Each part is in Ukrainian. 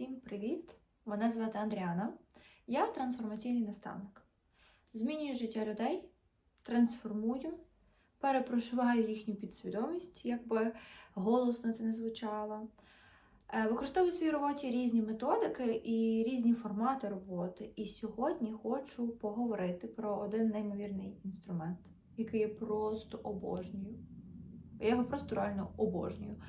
Всім привіт! Мене звати Андріана. Я трансформаційний наставник. Змінюю життя людей, трансформую, перепрошиваю їхню підсвідомість, як би голосно це не звучало. Е, Використовую в своїй роботі різні методики і різні формати роботи. І сьогодні хочу поговорити про один неймовірний інструмент, який я просто обожнюю. Я його просто реально обожнюю.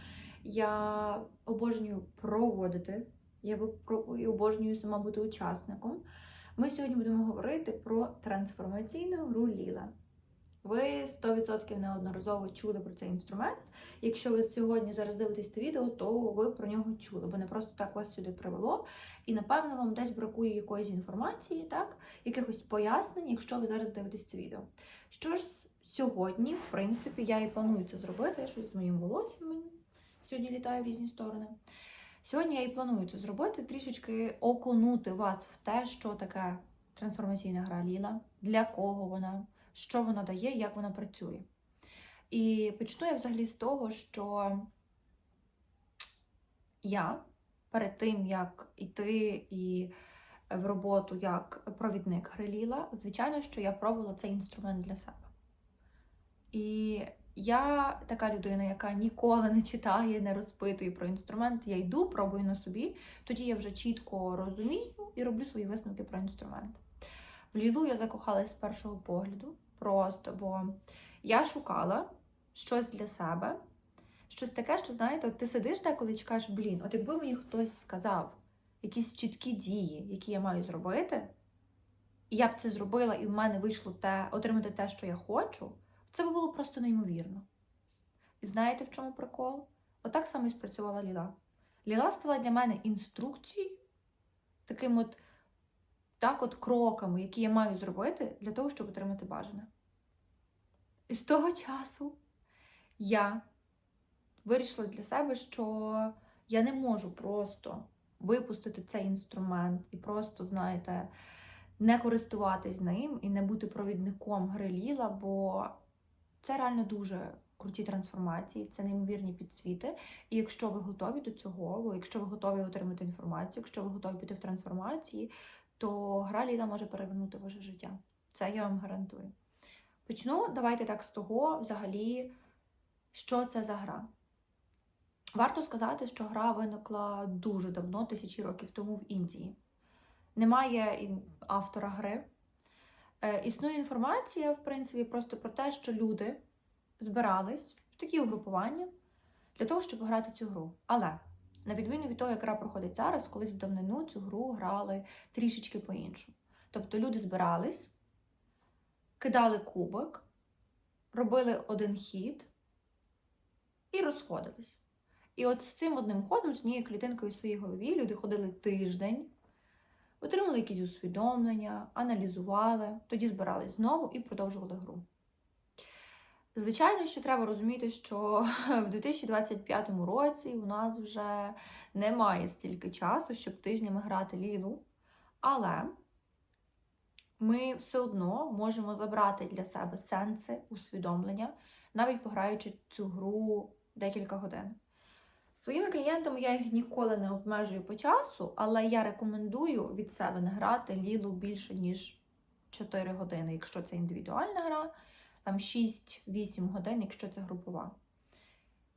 Я обожнюю проводити, я і обожнюю сама бути учасником. Ми сьогодні будемо говорити про трансформаційну гру Ліла. Ви 100% неодноразово чули про цей інструмент. Якщо ви сьогодні зараз дивитесь це відео, то ви про нього чули, бо не просто так вас сюди привело. І напевно вам десь бракує якоїсь інформації, так? якихось пояснень, якщо ви зараз дивитесь це відео. Що ж сьогодні, в принципі, я і планую це зробити, щось з моїм волоссям мені сьогодні літає в різні сторони. Сьогодні я і планую це зробити, трішечки окунути вас в те, що таке трансформаційна гра Ліла, для кого вона, що вона дає, як вона працює. І почну я взагалі з того, що я перед тим, як йти і в роботу як провідник гри Ліла, звичайно, що я пробувала цей інструмент для себе. І я така людина, яка ніколи не читає, не розпитує про інструмент. Я йду, пробую на собі, тоді я вже чітко розумію і роблю свої висновки про інструмент. В Лілу я закохалась з першого погляду, просто, бо я шукала щось для себе, щось таке, що, знаєте, от ти сидиш деколи і чекаєш, блін, от якби мені хтось сказав якісь чіткі дії, які я маю зробити, і я б це зробила, і в мене вийшло те, отримати те, що я хочу. Це би було просто неймовірно. І знаєте, в чому прикол? Отак само і спрацювала Ліла. Ліла стала для мене інструкцією, таким от, так от кроками, які я маю зробити для того, щоб отримати бажане. І з того часу я вирішила для себе, що я не можу просто випустити цей інструмент і просто, знаєте, не користуватись ним і не бути провідником гри Ліла, бо це реально дуже круті трансформації, це неймовірні підсвіти. І якщо ви готові до цього, якщо ви готові отримати інформацію, якщо ви готові піти в трансформації, то гра Ліла може перевернути ваше життя. Це я вам гарантую. Почну, давайте так з того, взагалі, що це за гра. Варто сказати, що гра виникла дуже давно, тисячі років тому в Індії. Немає автора гри. Е, Існує інформація, в принципі, просто про те, що люди збирались в такі угрупування для того, щоб грати цю гру. Але, на відміну від того, як гра проходить зараз, колись в давнину цю гру грали трішечки по-іншому. Тобто люди збирались, кидали кубик, робили один хід і розходились. І от з цим одним ходом, з однією клітинкою в своїй голові, люди ходили тиждень. Отримали якісь усвідомлення, аналізували, тоді збирались знову і продовжували гру. Звичайно, що треба розуміти, що в 2025 році у нас вже немає стільки часу, щоб тижнями грати лілу, але ми все одно можемо забрати для себе сенси, усвідомлення, навіть пограючи цю гру декілька годин. Своїми клієнтами я їх ніколи не обмежую по часу, але я рекомендую від себе не грати лілу більше, ніж 4 години, якщо це індивідуальна гра, там 6-8 годин, якщо це групова.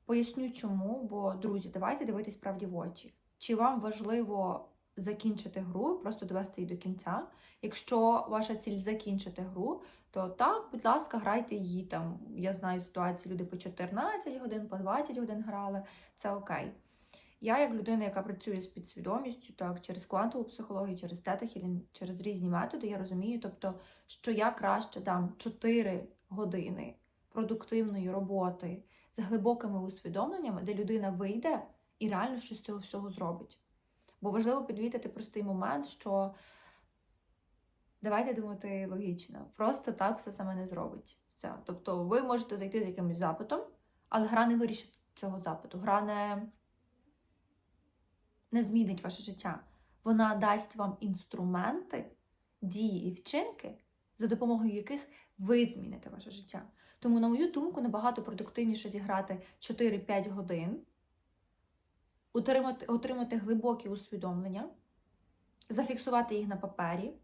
Поясню чому, бо, друзі, давайте дивитись правді в очі. Чи вам важливо закінчити гру, просто довести її до кінця? Якщо ваша ціль закінчити гру, то так, будь ласка, грайте її там. Я знаю ситуації, люди по 14 годин, по 20 годин грали це окей. Я, як людина, яка працює з підсвідомістю, так, через квантову психологію, через тета-хілінг, через різні методи, я розумію, тобто, що я краще дам 4 години продуктивної роботи з глибокими усвідомленнями, де людина вийде і реально щось з цього всього зробить. Бо важливо підмітити простий момент, що давайте думати логічно, просто так все саме не зробить. Тобто, ви можете зайти з якимось запитом, але гра не вирішить цього запиту. Гра не, не змінить ваше життя. Вона дасть вам інструменти, дії і вчинки, за допомогою яких ви зміните ваше життя. Тому, на мою думку, набагато продуктивніше зіграти 4-5 годин утримати, отримати глибокі усвідомлення, зафіксувати їх на папері,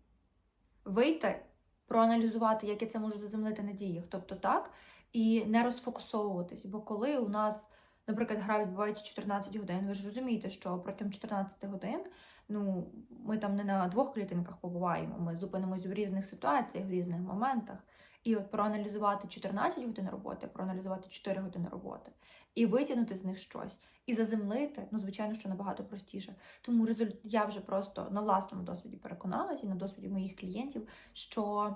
вийти, проаналізувати, як я це можу заземлити на діях, тобто так, і не розфокусовуватись. Бо коли у нас, наприклад, гра відбувається 14 годин, ви ж розумієте, що протягом 14 годин ну, ми там не на двох клітинках побуваємо, ми зупинимось в різних ситуаціях, в різних моментах. І от проаналізувати 14 годин роботи, проаналізувати 4 години роботи, і витягнути з них щось, і заземлити, ну, звичайно, що набагато простіше. Тому результ... я вже просто на власному досвіді переконалася і на досвіді моїх клієнтів, що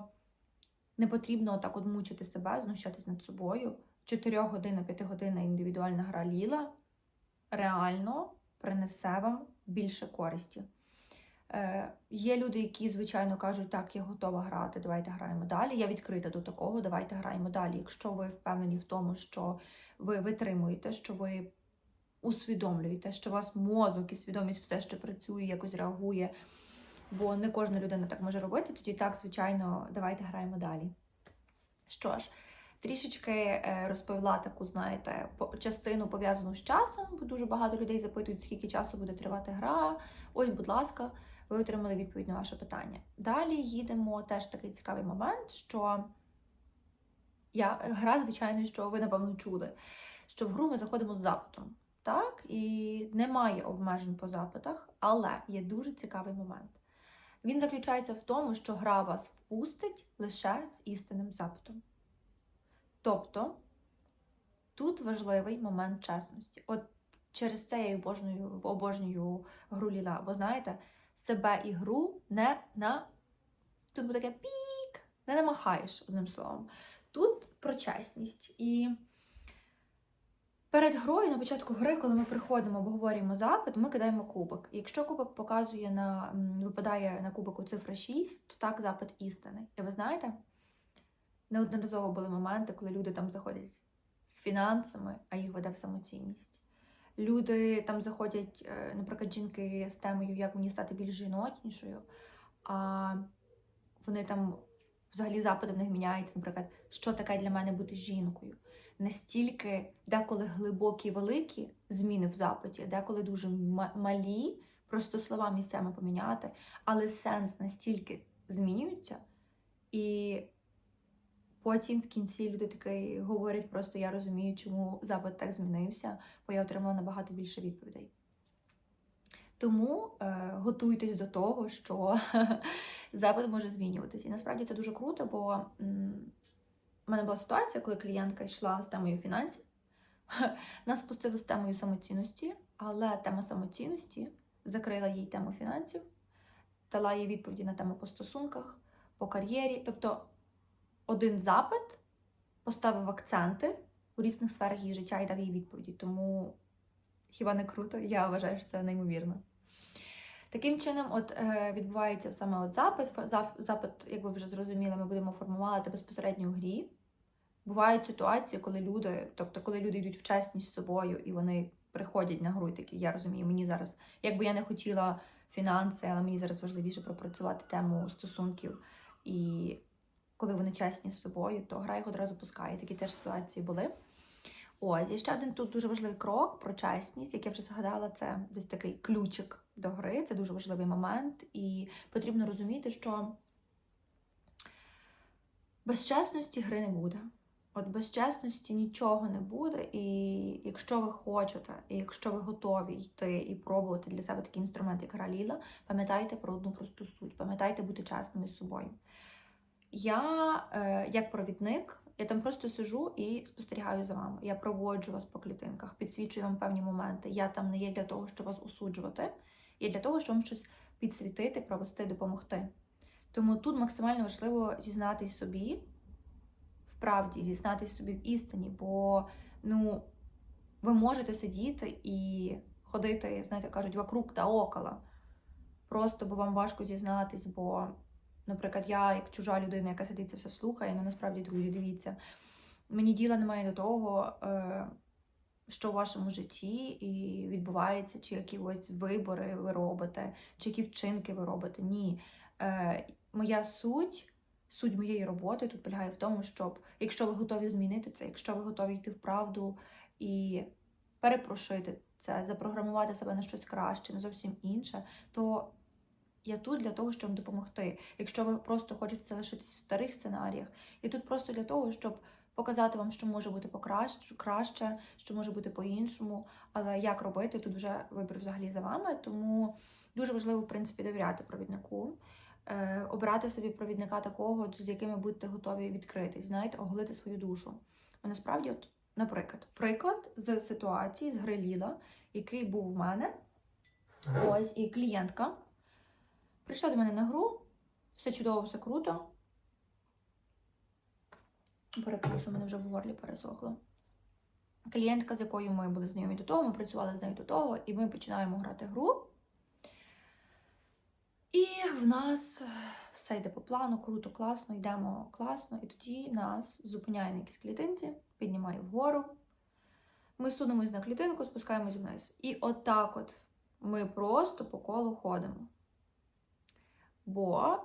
не потрібно так от мучити себе, знущатись над собою. 4 година, 5 година індивідуальна гра ліла реально принесе вам більше користі. Е, Є люди, які, звичайно, кажуть, так, я готова грати, давайте граємо далі. Я відкрита до такого, давайте граємо далі. Якщо ви впевнені в тому, що ви витримуєте, що ви усвідомлюєте, що у вас мозок і свідомість все ще працює, якось реагує, бо не кожна людина так може робити, тоді так, звичайно, давайте граємо далі. Що ж, трішечки е, розповіла таку, знаєте, частину пов'язану з часом, бо дуже багато людей запитують, скільки часу буде тривати гра. Ось, будь ласка, ви отримали відповідь на ваше питання. Далі їдемо теж такий цікавий момент, що я гра, звичайно, що ви напевно чули, що в гру ми заходимо з запитом. Так, і немає обмежень по запитах, але є дуже цікавий момент. Він заключається в тому, що гра вас впустить лише з істинним запитом. Тобто тут важливий момент чесності. От через це я обожнюю, обожнюю гру Ліла. Бо знаєте, себе і гру не на. Тут буде таке пік, не намахаєш, одним словом. Тут про чесність. І перед грою, на початку гри, коли ми приходимо, обговорюємо запит, ми кидаємо кубок. І якщо кубок показує на випадає на кубику цифра 6, то так запит істини. І ви знаєте, неодноразово були моменти, коли люди там заходять з фінансами, а їх веде в самоцінність. Люди там заходять, е, наприклад, жінки з темою, як мені стати більш жіночнішою, а вони там взагалі запити в них міняються, наприклад, що таке для мене бути жінкою. Настільки деколи глибокі, великі зміни в запиті, деколи дуже ма- малі, просто слова місцями поміняти, але сенс настільки змінюється, і потім в кінці люди таки говорять, просто я розумію, чому запит так змінився, бо я отримала набагато більше відповідей. Тому е, готуйтесь до того, що запит може змінюватися. І насправді це дуже круто, бо в мене була ситуація, коли клієнтка йшла з темою фінансів. Нас спустили з темою самоцінності, але тема самоцінності закрила їй тему фінансів, дала їй відповіді на тему по стосунках, по кар'єрі. Тобто один запит поставив акценти у різних сферах її життя і дав їй відповіді. Тому хіба не круто? Я вважаю, що це неймовірно. Таким чином, от е, відбувається саме от запит. Запит, як ви вже зрозуміли, ми будемо формувати безпосередньо у грі. Бувають ситуації, коли люди, тобто, коли люди йдуть в чесність з собою і вони приходять на гру і такі, я розумію, мені зараз, якби я не хотіла фінанси, але мені зараз важливіше пропрацювати тему стосунків. І коли вони чесні з собою, то гра їх одразу пускає. Такі теж ситуації були. Ось, і ще один тут дуже важливий крок про чесність, як я вже згадала, це десь такий ключик до гри, це дуже важливий момент, і потрібно розуміти, що без чесності гри не буде. От без чесності нічого не буде, і якщо ви хочете, і якщо ви готові йти і пробувати для себе такий інструмент, як гра Ліла, пам'ятайте про одну просту суть, пам'ятайте бути чесними з собою. Я, е, як провідник, я там просто сижу і спостерігаю за вами. Я проводжу вас по клітинках, підсвічую вам певні моменти. Я там не є для того, щоб вас осуджувати, я для того, щоб вам щось підсвітити, провести, допомогти. Тому тут максимально важливо зізнатись собі в правді, зізнатись собі в істині, бо ну, ви можете сидіти і ходити, знаєте, кажуть, вокруг та около. Просто бо вам важко зізнатись, бо Наприклад, я, як чужа людина, яка сидить це все слухає, ну насправді, друзі, дивіться, мені діла немає до того, е, що в вашому житті і відбувається, чи які ось вибори ви робите, чи які вчинки ви робите. Ні. Е, Моя суть, суть моєї роботи тут полягає в тому, щоб, якщо ви готові змінити це, якщо ви готові йти в правду і перепрошити це запрограмувати себе на щось краще, на зовсім інше, то я тут для того, щоб допомогти. Якщо ви просто хочете залишитись в старих сценаріях, я тут просто для того, щоб показати вам, що може бути покраще, краще, що може бути по-іншому. Але як робити, тут вже вибір взагалі за вами. Тому дуже важливо, в принципі, довіряти провіднику, е, обрати собі провідника такого, з якими будете готові відкритись, знаєте, оголити свою душу. Бо насправді, от, наприклад, приклад з ситуації з Гриліла, який був в мене. Ось і клієнтка прийшла до мене на гру, все чудово, все круто. Перепрошую, мене вже в горлі пересохло. Клієнтка, з якою ми були знайомі до того, ми працювали з нею до того, і ми починаємо грати гру. І в нас все йде по плану, круто, класно, йдемо класно. І тоді нас зупиняє на якійсь клітинці, піднімає вгору. Ми сунемось на клітинку, спускаємось вниз. І отак от ми просто по колу ходимо. Бо,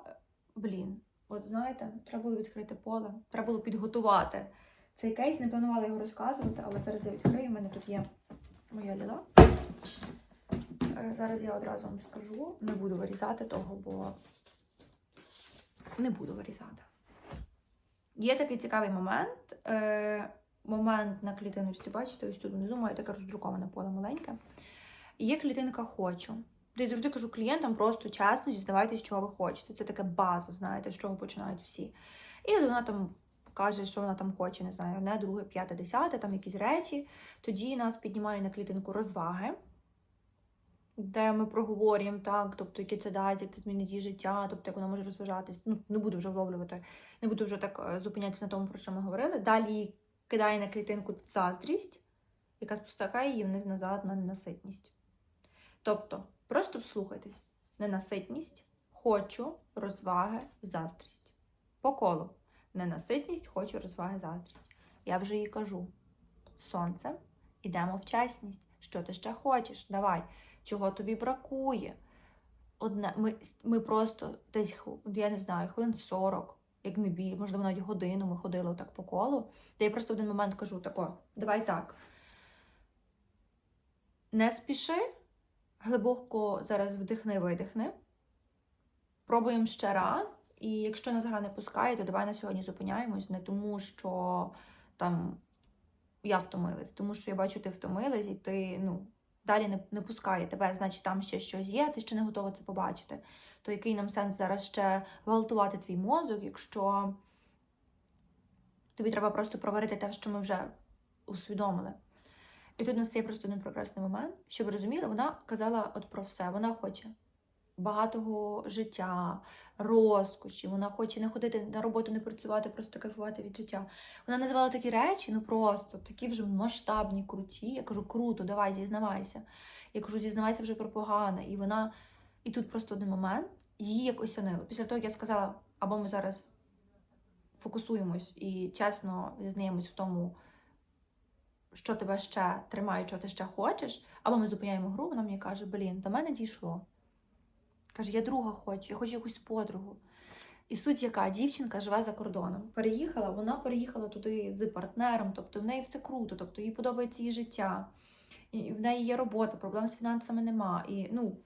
блін, от знаєте, треба було відкрити поле, треба було підготувати. Цей кейс не планувала його розказувати, але зараз я відкрию. У мене тут є моя ліла. Е, Зараз я одразу вам скажу. Не буду вирізати того, бо не буду вирізати. Є такий цікавий момент. Е, момент на клітиночці, бачите, ось тут внизу має таке роздруковане поле маленьке. Є клітинка хочу. Я завжди кажу клієнтам просто чесно зізнавайтесь, чого ви хочете. Це така база, знаєте, з чого починають всі. І вона там каже, що вона там хоче, не знаю, одне, друге, п'яте, десяте, там якісь речі. Тоді нас піднімає на клітинку розваги, де ми проговорюємо так, тобто, які це дасть, як це змінить її життя, тобто як вона може розважатись. Ну, не буду вже вловлювати, не буду вже так е, зупинятися на тому, про що ми говорили. Далі кидає на клітинку заздрість, яка спускає її вниз назад на ненаситність. Тобто, просто вслухайтесь: ненаситність, хочу, розваги, заздрість. По колу. Ненаситність, хочу, розваги, заздрість. Я вже їй кажу: сонце, ідемо в чесність. Що ти ще хочеш? Давай, чого тобі бракує? Одне, ми, ми просто десь, я не знаю, хвилин 40, як не біль, можливо, навіть годину ми ходили отак по колу. Де я просто в один момент кажу: тако, давай так. Не спіши, глибоко зараз вдихни, видихни. Пробуємо ще раз. І якщо нас гра не пускає, то давай на сьогодні зупиняємось не тому, що там я втомилась, тому що я бачу, ти втомилась, і ти ну, далі не, не пускає тебе, значить там ще щось є, ти ще не готова це побачити. То який нам сенс зараз ще гвалтувати твій мозок, якщо тобі треба просто проварити те, що ми вже усвідомили. І тут настає просто один прекрасний момент, щоб ви розуміли, вона казала от про все. Вона хоче багатого життя, розкоші, вона хоче не ходити на роботу, не працювати, просто кайфувати від життя. Вона називала такі речі, ну просто такі вже масштабні, круті. Я кажу, круто, давай, зізнавайся. Я кажу, зізнавайся вже про погане. І вона, і тут просто один момент, її як осянило. Після того, як я сказала, або ми зараз фокусуємось і чесно зізнаємось в тому, що тебе ще тримає, що ти ще хочеш, або ми зупиняємо гру, вона мені каже, блін, до мене дійшло. Каже, я друга хочу, я хочу якусь подругу. І суть яка дівчинка живе за кордоном. Переїхала, вона переїхала туди з партнером, тобто в неї все круто, тобто їй подобається її життя, і в неї є робота, проблем з фінансами нема. І ну,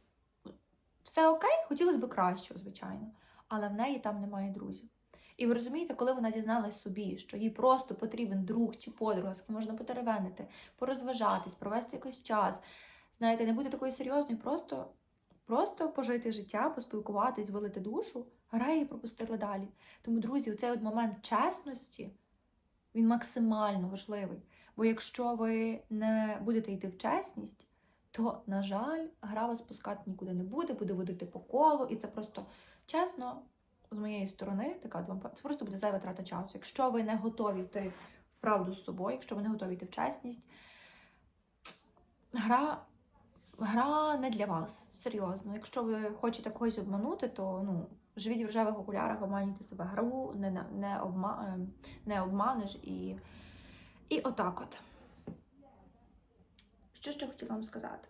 все окей, хотілося б кращого, звичайно, але в неї там немає друзів. І ви розумієте, коли вона зізналась собі, що їй просто потрібен друг чи подруга, з ким можна потеревенити, порозважатись, провести якийсь час. Знаєте, не бути такою серйозною, просто, просто пожити життя, поспілкуватись, вилити душу, грає і пропустила далі. Тому, друзі, оцей от момент чесності, він максимально важливий. Бо якщо ви не будете йти в чесність, то, на жаль, гра вас пускати нікуди не буде, буде водити по колу, і це просто чесно, з моєї сторони, така от вам це просто буде зайва трата часу. Якщо ви не готові йти в правду з собою, якщо ви не готові йти в чесність, гра, гра не для вас, серйозно. Якщо ви хочете когось обманути, то ну, живіть в рожевих окулярах, обманюйте себе гру, не, не, обма, ем, не обманеш і, і отак от. Що ще хотіла вам сказати?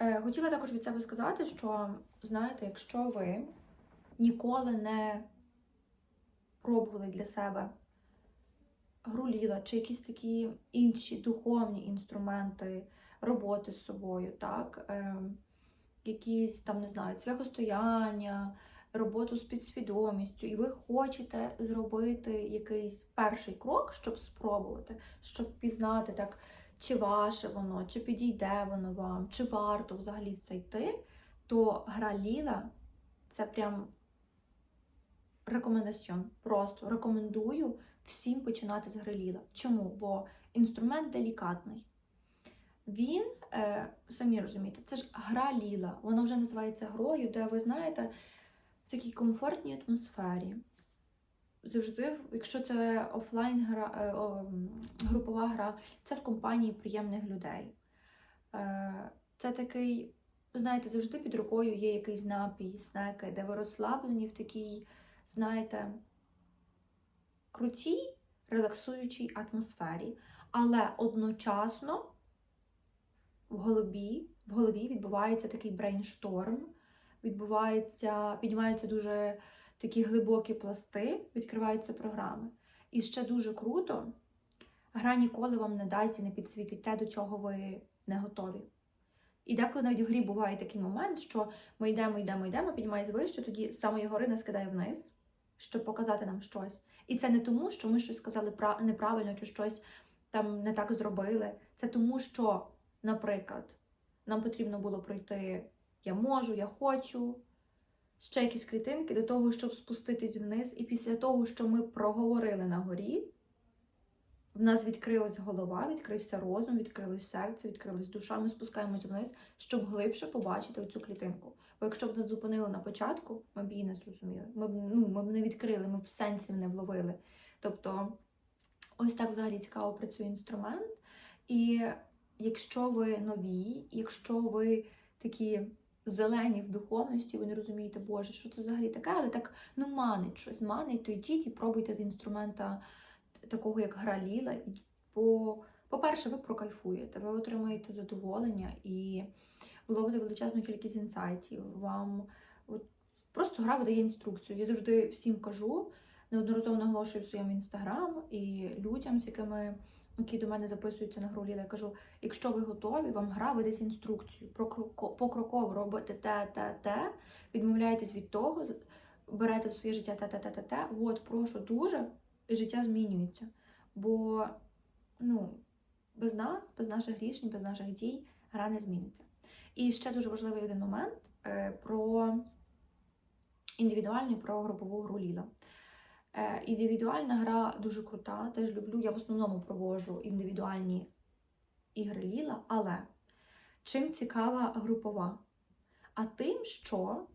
Е, хотіла також від себе сказати, що, знаєте, якщо ви ніколи не пробували для себе гру ліла чи якісь такі інші духовні інструменти роботи з собою, так, е, якісь там, не знаю, цвяхостояння, роботу з підсвідомістю, і ви хочете зробити якийсь перший крок, щоб спробувати, щоб пізнати так, чи ваше воно, чи підійде воно вам, чи варто взагалі в це йти, то гра Ліла це прям рекомендаціон. Просто рекомендую всім починати з гри Ліла. Чому? Бо інструмент делікатний. Він, е, самі розумієте, це ж гра Ліла. Вона вже називається грою, де ви знаєте, в такій комфортній атмосфері. Завжди, якщо це офлайн гра, е, о, групова гра, це в компанії приємних людей. Е, Це такий, знаєте, завжди під рукою є якийсь напій, снеки, де ви розслаблені в такій, знаєте, крутій, релаксуючій атмосфері. Але одночасно в голові, в голові відбувається такий брейншторм, відбувається, піднімаються дуже такі глибокі пласти, відкриваються програми. І ще дуже круто, гра ніколи вам не дасть і не підсвітить те, до чого ви не готові. І деколи навіть в грі буває такий момент, що ми йдемо, йдемо, йдемо, піднімається вище, тоді з самої гори нас кидає вниз, щоб показати нам щось. І це не тому, що ми щось сказали пра- неправильно чи щось там не так зробили. Це тому, що, наприклад, нам потрібно було пройти я можу, я хочу, ще якісь клітинки до того, щоб спуститись вниз. І після того, що ми проговорили на горі, в нас відкрилась голова, відкрився розум, відкрилось серце, відкрилась душа. Ми спускаємось вниз, щоб глибше побачити оцю клітинку. Бо якщо б нас зупинили на початку, ми б її не зрозуміли. Ми б, ну, ми б не відкрили, ми б в сенсі не вловили. Тобто, ось так взагалі цікаво працює інструмент. І якщо ви нові, якщо ви такі зелені в духовності, ви не розумієте, Боже, що це взагалі таке, але так ну манить щось, манить, то йдіть і пробуйте з інструмента такого, як гра Ліла. Бо, по-перше, ви прокайфуєте, ви отримаєте задоволення і вловите величезну кількість інсайтів. Вам от, просто гра видає інструкцію. Я завжди всім кажу, неодноразово наголошую в своєму інстаграм і людям, з якими які до мене записуються на гру Ліла, я кажу: якщо ви готові, вам гра видасть інструкцію. Покроково робите те, те, те, відмовляєтесь від того, берете в своє життя те, те, те, те, те. От, прошу дуже, життя змінюється. Бо ну, без нас, без наших рішень, без наших дій гра не зміниться. І ще дуже важливий один момент е, про індивідуальну і про групову гру Ліла. Е, Індивідуальна гра дуже крута, теж люблю. Я в основному проводжу індивідуальні ігри Ліла, але чим цікава групова? А тим, що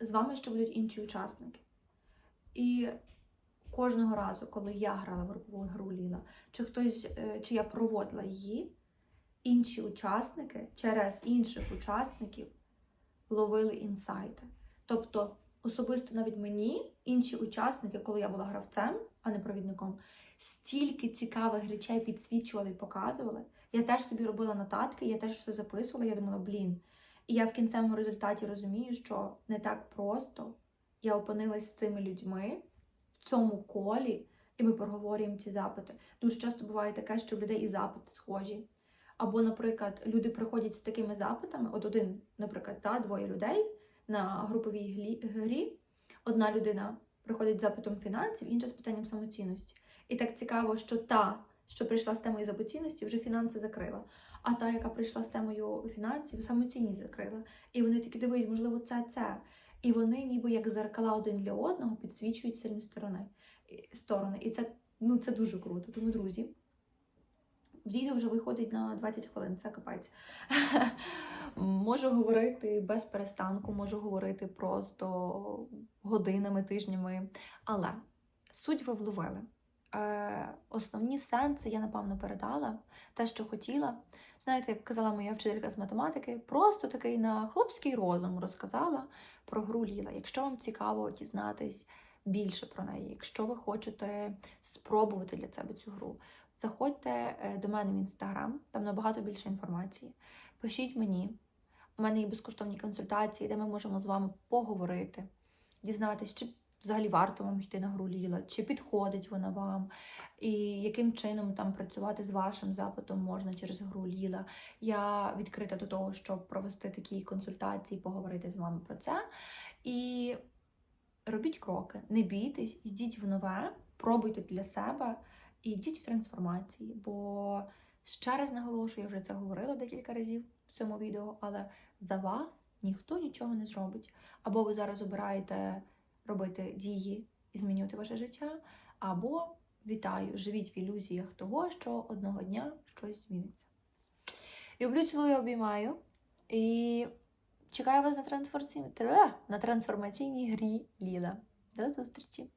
з вами ще будуть інші учасники. І кожного разу, коли я грала в групову гру Ліла, чи хтось, е, чи я проводила її, інші учасники через інших учасників ловили інсайти. Тобто, особисто навіть мені, інші учасники, коли я була гравцем, а не провідником, стільки цікавих речей підсвічували і показували. Я теж собі робила нотатки, я теж все записувала. Я думала, блін. І я в кінцевому результаті розумію, що не так просто я опинилась з цими людьми в цьому колі, і ми проговорюємо ці запити. Дуже часто буває таке, що в людей і запити схожі. Або, наприклад, люди приходять з такими запитами, от один, наприклад, та, двоє людей на груповій грі. Одна людина приходить з запитом фінансів, інша з питанням самоцінності. І так цікаво, що та, що прийшла з темою самоцінності, вже фінанси закрила. А та, яка прийшла з темою фінансів, самоцінність закрила. І вони такі дивись, можливо, це це. І вони, ніби як зеркала один для одного, підсвічують сильні сторони. сторони. І це, ну, це дуже круто. Тому, друзі, відео вже виходить на 20 хвилин, це капець. Можу говорити без перестанку, можу говорити просто годинами, тижнями. Але суть ви вловили. Е, основні сенси я, напевно, передала те, що хотіла. Знаєте, як казала моя вчителька з математики, просто такий на хлопський розум розказала про гру Ліла. Якщо вам цікаво дізнатись більше про неї, якщо ви хочете спробувати для себе цю гру, заходьте е, до мене в інстаграм, там набагато більше інформації. Пишіть мені. У мене є безкоштовні консультації, де ми можемо з вами поговорити, дізнатися, чи взагалі варто вам йти на гру Ліла, чи підходить вона вам, і яким чином там працювати з вашим запитом можна через гру Ліла. Я відкрита до того, щоб провести такі консультації, поговорити з вами про це. І робіть кроки, не бійтесь, йдіть в нове, пробуйте для себе і йдіть в трансформації. Бо ще раз наголошую, я вже це говорила декілька разів в цьому відео, але за вас ніхто нічого не зробить. Або ви зараз обираєте робити дії і змінювати ваше життя, або вітаю, живіть в ілюзіях того, що одного дня щось зміниться. Люблю, цілую, обіймаю і чекаю вас на трансформаційній, на трансформаційній грі Ліла. До зустрічі!